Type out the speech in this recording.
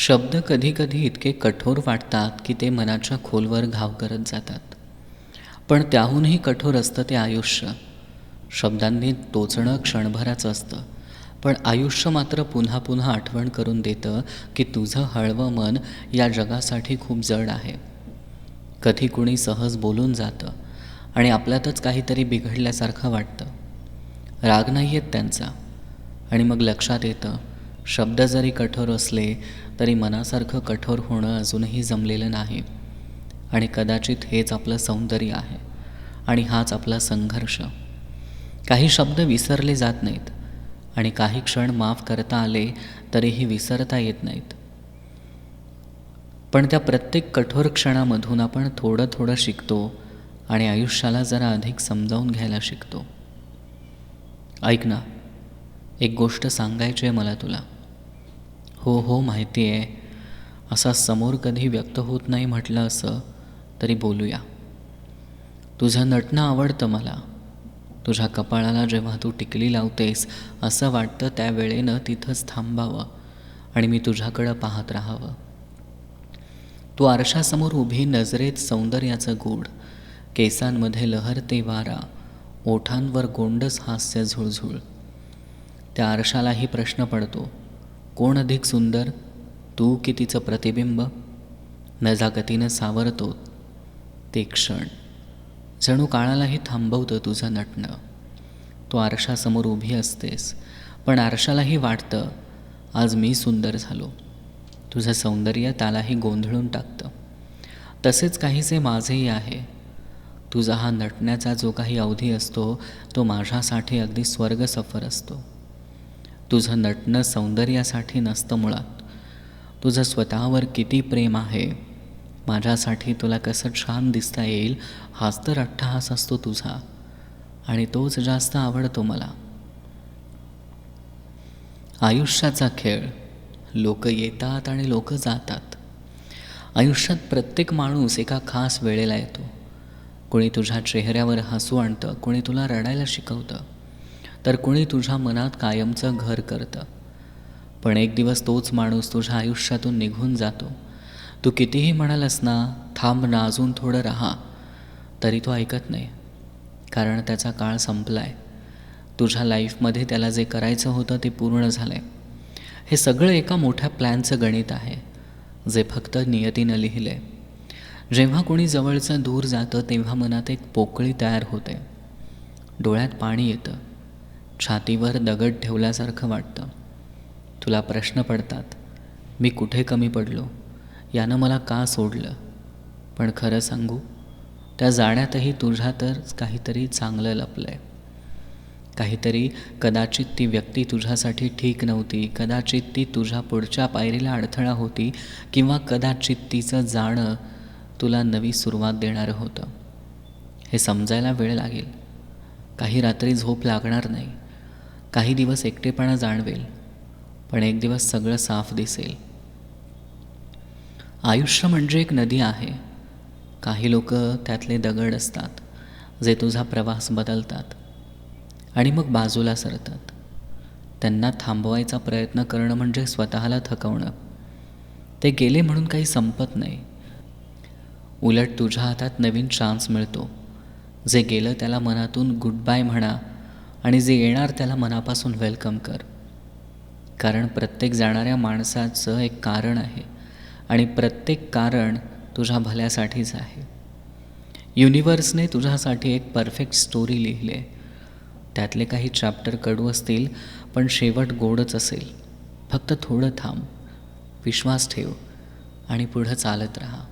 शब्द कधीकधी इतके कठोर वाटतात की ते मनाच्या खोलवर घाव करत जातात. पण त्याहूनही कठोर असतं ते आयुष्य. शब्दांनी टोचणं क्षणभराचं असतं. पण आयुष्य मात्र पुन्हा पुन्हा आठवण करून देतं की तुझं हळवं मन या जगासाठी खूप जड आहे. कधी कुणी सहज बोलून जातं आणि आपल्यातच काहीतरी बिघडल्यासारखं वाटतं. राग नाही येत त्यांचा आणि मग लक्षात येतं शब्द जरी कठोर असले तरी मनासारखं कठोर होणं अजूनही जमलेलं नाही. आणि कदाचित हेच आपलं सौंदर्य आहे आणि हाच आपला संघर्ष. काही शब्द विसरले जात नाहीत आणि काही क्षण माफ करता आले तरीही विसरता येत नाहीत. पण त्या प्रत्येक कठोर क्षणामधून आपण थोडं थोडं शिकतो आणि आयुष्याला जरा अधिक समजावून घ्यायला शिकतो. ऐक ना एक गोष्ट सांगायची आहे मला तुला. हो हो माहिती आहे. असा समोर कधी व्यक्त होत नाही म्हटलं असं तरी बोलूया. तुझं नटणं आवडतं मला. तुझ्या कपाळाला जेव्हा तू टिकली लावतेस असं वाटतं त्या वेळेनं तिथंच थांबावं आणि मी तुझ्याकडं पाहत राहावं. तू आरशासमोर उभी नजरेत सौंदर्याचं गोड केसांमध्ये लहरते वारा ओठांवर गोंडस हास्य झुळझुळ. त्या आरशालाही प्रश्न पडतो. कोण अधिक सुंदर? तू की तिचं प्रतिबिंब? नजाकतीनं सावरतो ते क्षण. जणू काळालाही थांबवतं तुझं नटणं. तू आरशासमोर उभी असतेस. पण आरशालाही वाटतं आज मी सुंदर झालो. तुझं सौंदर्य त्यालाही गोंधळून टाकतं. तसेच काहीसे माझेही आहे. तुझा हा नटण्याचा जो काही अवधी असतो तो माझ्यासाठी अगदी स्वर्ग सफर असतो. तुझं नटणं सौंदर्यासाठी नसतं मुळात. तुझं स्वतःवर किती प्रेम आहे? माझ्यासाठी तुला कसं छान दिसता येईल हाच तर अट्टहास असतो तुझा. आणि तोच जास्त आवडतो मला. आयुष्याचा खेळ. लोक येतात आणि लोक जातात. आयुष्यात प्रत्येक माणूस एका खास वेळेला येतो. कोणी तुझ्या चेहऱ्यावर हसू आणतं कोणी तुला रडायला शिकवतं. तर कुणी तुझ्या मनात कायमचं घर करतं? पण एक दिवस तोच माणूस तुझ्या आयुष्यातून निघून जातो. तू कितीही म्हणालस ना थांब ना अजून थोडं राहा तरी तो ऐकत नाही. कारण त्याचा काळ संपला आहे तुझ्या लाईफमध्ये त्याला जे करायचं होतं ते पूर्ण झालं आहे हे सगळं एका मोठ्या प्लॅनचं गणित आहे जे फक्त नियतीनं लिहिले जेव्हा कोणी जवळचं दूर जातं तेव्हा मनात एक पोकळी तयार होते. डोळ्यात पाणी येतं. छातीवर दगड ठेवल्यासारखं वाटतं. तुला प्रश्न पडतात मी कुठे कमी पडलो? यानं मला का सोडलं? पण खरं सांगू त्या जाण्यातही तुझ्या तर काहीतरी चांगलं लपलं आहे काहीतरी कदाचित ती व्यक्ती तुझ्यासाठी ठीक नव्हती कदाचित ती तुझ्या पुढच्या पायरीला अडथळा होती किंवा कदाचित तिचं जाणं तुला नवी सुरुवात देणारं होतं. हे समजायला वेळ लागेल. काही रात्री झोप लागणार नाही. काही दिवस एकटेपणा जाणवेल पण एक दिवस सगळं साफ दिसेल. आयुष्य म्हणजे एक नदी आहे. काही लोक त्यातले दगड असतात जे तुझा प्रवास बदलतात आणि मग बाजूला सरतात. त्यांना थांबवायचा प्रयत्न करणं म्हणजे स्वतःला थकवणं. ते गेले म्हणून काही संपत नाही. उलट तुझ्या हातात नवीन चान्स मिळतो. जे गेलं त्याला मनातून गुड बाय म्हणा आणि जे येणार त्याला मनापासून वेलकम कर. कारण प्रत्येक जाणाऱ्या माणसाचं एक कारण आहे आणि प्रत्येक कारण तुझ्या भल्यासाठीच आहे. युनिवर्सने तुझ्यासाठी एक परफेक्ट स्टोरी लिहिली. आहे त्यातले काही चॅप्टर कडू असतील पण शेवट गोडच असेल. फक्त थोडं थांब विश्वास ठेव आणि पुढं चालत राहा.